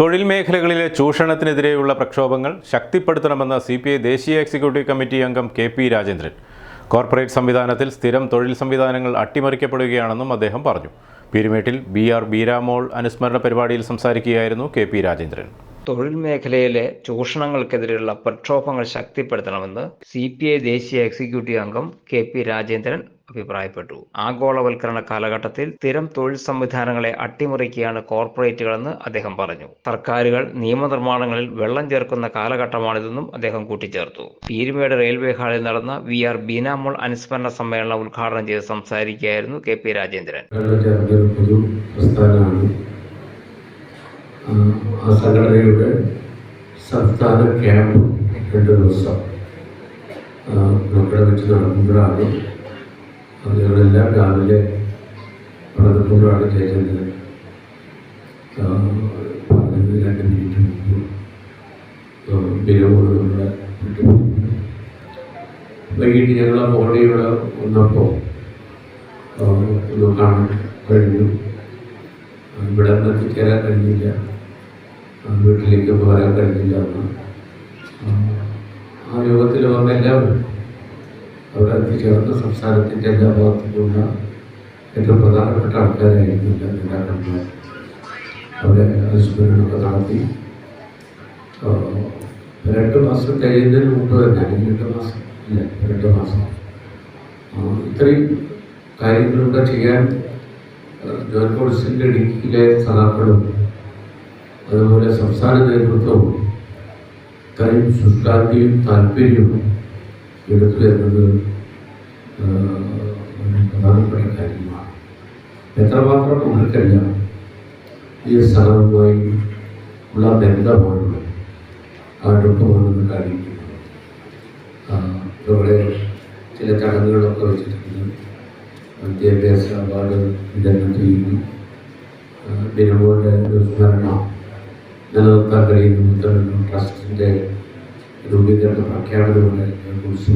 തൊഴിൽ മേഖലകളിലെ ചൂഷണത്തിനെതിരെയുള്ള പ്രക്ഷോഭങ്ങൾ ശക്തിപ്പെടുത്തണമെന്ന് സി പി ഐ ദേശീയ എക്സിക്യൂട്ടീവ് കമ്മിറ്റി അംഗം കെ പി രാജേന്ദ്രൻ. കോർപ്പറേറ്റ് സംവിധാനത്തിൽ സ്ഥിരം തൊഴിൽ സംവിധാനങ്ങൾ അട്ടിമറിക്കപ്പെടുകയാണെന്നും അദ്ദേഹം പറഞ്ഞു. പീരുമേട്ടിൽ ബി ആർ ബീരാമോൾ അനുസ്മരണ പരിപാടിയിൽ സംസാരിക്കുകയായിരുന്നു കെ പി രാജേന്ദ്രൻ. തൊഴിൽ മേഖലയിലെ ചൂഷണങ്ങൾക്കെതിരെയുള്ള പ്രക്ഷോഭങ്ങൾ ശക്തിപ്പെടുത്തണമെന്ന് സി പി ഐ ദേശീയ എക്സിക്യൂട്ടീവ് അംഗം കെ പി രാജേന്ദ്രൻ അഭിപ്രായപ്പെട്ടു. ആഗോളവൽക്കരണ കാലഘട്ടത്തിൽ സ്ഥിരം തൊഴിൽ സംവിധാനങ്ങളെ അട്ടിമറിക്കുകയാണ് കോർപ്പറേറ്റുകളെന്ന് അദ്ദേഹം പറഞ്ഞു. സർക്കാരുകൾ നിയമനിർമ്മാണങ്ങളിൽ വെള്ളം ചേർക്കുന്ന കാലഘട്ടമാണിതെന്നും അദ്ദേഹം കൂട്ടിച്ചേർത്തു. പീരുമേട് റെയിൽവേ ഹാളിൽ നടന്ന വി ആർ ബീനാമോൾ അനുസ്മരണ സമ്മേളനം ഉദ്ഘാടനം ചെയ്ത് സംസാരിക്കുകയായിരുന്നു കെ പി രാജേന്ദ്രൻ കേരള ചേർന്ന ഒരു പൊതു പ്രസ്ഥാനമാണ് ആ, സംഘടനയുടെ സംസ്ഥാന ക്യാമ്പ് രണ്ട് ദിവസം നമ്മുടെ വെച്ച് നടക്കുമ്പോഴാണ് ഞങ്ങളെല്ലാം രാവിലെ ജയചന്ദ്രൻ ആ, പറഞ്ഞത് രണ്ട് മിനിറ്റ് മുമ്പ്. വൈകിട്ട് ഞങ്ങൾ ഇവിടെ വന്നപ്പോൾ ഒന്ന് കാണാൻ കഴിഞ്ഞു. ഇവിടെ നിന്ന് എത്തിച്ചേരാൻ കഴിഞ്ഞില്ല. വീട്ടിലേക്ക് ഒന്ന് വരാൻ കഴിഞ്ഞില്ല എന്ന് ആ, ആ യോഗത്തിൽ വന്ന എല്ലാവരും അവിടെ എത്തിച്ചേർന്ന് സംസ്ഥാനത്തിന്റെ എല്ലാ ഭാഗത്തുനിന്നുള്ള ഏറ്റവും പ്രധാനപ്പെട്ട ആൾക്കാരായിരുന്നു എല്ലാ നേതാക്കന്മാർ അവിടെ അനുസ്മരണമൊക്കെ നടത്തി. ആ, രണ്ട് മാസം കഴിയുന്നതിന് മുമ്പ് തന്നെ അല്ലെങ്കിൽ രണ്ട് മാസം ഇല്ല രണ്ട് മാസം. ആ, ഇത്രയും കാര്യങ്ങളിലൂടെ ചെയ്യാൻ ആ, ജോൺ കോൺസിന്റെ ഇടുക്കിയിലെ സഖാക്കളും അതുപോലെ സംസ്ഥാന നേതൃത്വവും ഇത്രയും ശുഷ്കാന്തിയും താല്പര്യവും എടുത്തു എന്നത് പ്രധാനപ്പെട്ട കാര്യമാണ്. എത്രമാത്രം നമ്മൾക്കെല്ലാം ഈ സ്ഥലവുമായി ഉള്ള ബന്ധമാണ് അടുപ്പമാണെന്ന് കാണിക്കുന്നത്. ഇവിടെ ചില ചടങ്ങുകളൊക്കെ വെച്ചിട്ടുണ്ട്. വിദ്യാഭ്യാസ അവാർഡ് വിതരണം ചെയ്യുന്നു. ഒരു സ്മരണ നിലനിർത്താൻ കഴിയുന്ന ട്രസ്റ്റിന്റെ രൂപീകരണ പ്രഖ്യാപനങ്ങളെ കുറിച്ച്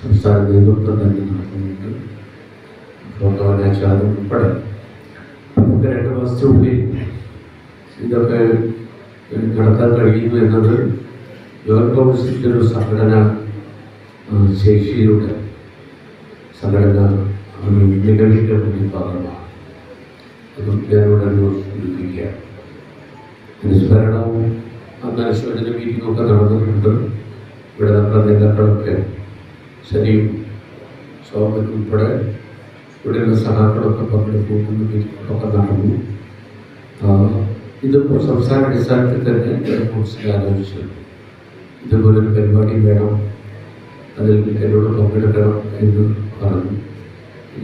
സംസ്ഥാന നേതൃത്വം തന്നെ നടത്തുന്നുണ്ട്. അനാച്ഛാദം ഉൾപ്പെടെ. നമുക്ക് രണ്ട് മാസത്തിനുള്ളിൽ ഇതൊക്കെ നടത്താൻ കഴിയുന്നു എന്നത് യുവർ കൗൺസിലിന്റെ ഒരു സംഘടന ശേഷിയുടെ സംഘടന കൂടി ഭാഗമാണ് അതും ഞാനിവിടെ സൂചിപ്പിക്കുക അനുസ്മരണവും അന്ന് മീറ്റിങ്ങൊക്കെ നടന്നിട്ടുണ്ട്. ഇവിടെ നമ്മുടെ നേതാക്കളൊക്കെ ശരിയും സോമൻ ഉൾപ്പെടെ ഇവിടെയുള്ള സഹാക്കളൊക്കെ പങ്കെടുക്കുന്ന മീറ്റിങ്ങൊക്കെ നടന്നു. ഇതിപ്പോൾ സംസ്ഥാന അടിസ്ഥാനത്തിൽ തന്നെ കൗൺസിൽ ആലോചിച്ചു ഇതുപോലൊരു പരിപാടി വേണം അതിൽ എന്നോട് പങ്കെടുക്കണം എന്ന് പറഞ്ഞു.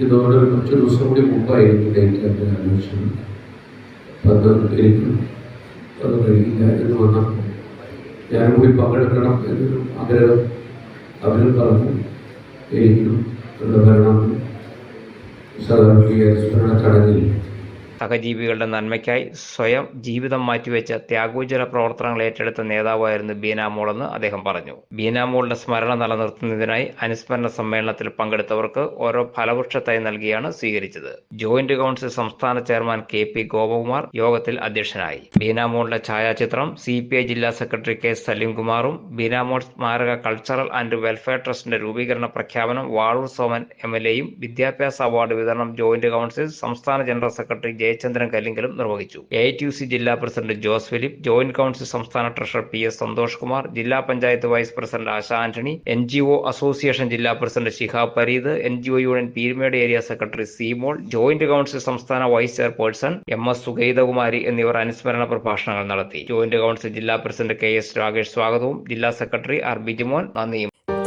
ഇതോടെ ഒരു കുറച്ച് ദിവസം കൂടി മുമ്പായിരുന്നു ഡേറ്റ് ആലോചിച്ചത് അപ്പം അത് എനിക്ക് അത് കഴിയില്ല എന്ന് വന്നപ്പോൾ ഞാനും കൂടി പങ്കെടുക്കണം എന്നൊരു ആഗ്രഹം അവരും പറഞ്ഞു. എനിക്കും ഭരണം സാധാരണ ചടങ്ങിൽ സഹജീവികളുടെ നന്മയ്ക്കായി സ്വയം ജീവിതം മാറ്റിവെച്ച ത്യാഗോജ്വല പ്രവർത്തനങ്ങൾ ഏറ്റെടുത്ത നേതാവായിരുന്നു ബീനാമോളെന്ന് അദ്ദേഹം പറഞ്ഞു. ബീനാമോളുടെ സ്മരണ നിലനിർത്തുന്നതിനായി അനുസ്മരണ സമ്മേളനത്തിൽ പങ്കെടുത്തവർക്ക് ഓരോ ഫലവൃക്ഷത്തായി നൽകിയാണ് സ്വീകരിച്ചത്. ജോയിന്റ് കൗൺസിൽ സംസ്ഥാന ചെയർമാൻ കെ പി ഗോപകുമാർ യോഗത്തിൽ അധ്യക്ഷനായി. ബീനാമോളുടെ ഛായാചിത്രം സി പി ഐ ജില്ലാ സെക്രട്ടറി കെ സലീംകുമാറും ബീനാമോൾ സ്മാരക കൾച്ചറൽ ആൻഡ് വെൽഫെയർ ട്രസ്റ്റിന്റെ രൂപീകരണ പ്രഖ്യാപനം വാളൂർ സോമൻ എം എൽ എയും വിദ്യാഭ്യാസ അവാർഡ് വിതരണം ജോയിന്റ് കൗൺസിൽ സംസ്ഥാന ജനറൽ സെക്രട്ടറി ജയചന്ദ്രൻ കല്ലിങ്കലും നിർവഹിച്ചു. എ ജില്ലാ president Jose Philip joint council സംസ്ഥാന treasurer P S Santhosh Kumar ജില്ലാ panchayat vice president Asha Antony N G O association ജില്ലാ president Shihab Pareed N G O union Peerumedu area secretary Seemol joint council സംസ്ഥാന vice chairperson M S Sugaithakumari എന്നിവർ അനുസ്മരണ പ്രഭാഷണങ്ങൾ നടത്തി. Joint council ജില്ലാ president K S Rakesh സ്വാഗതവും ജില്ലാ secretary R Bijimon നന്ദിയും.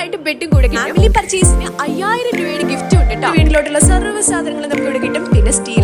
ആയിട്ട് ബെഡും കൂടെ ഫാമിലി പർച്ചേസിന് അയ്യായിരം രൂപയുടെ ഗിഫ്റ്റ് ഉണ്ട് വീട്ടിലോട്ടുള്ള സർവ സാധനങ്ങളും നമുക്ക് ഇവിടെ കിട്ടും. പിന്നെ സ്റ്റീൽ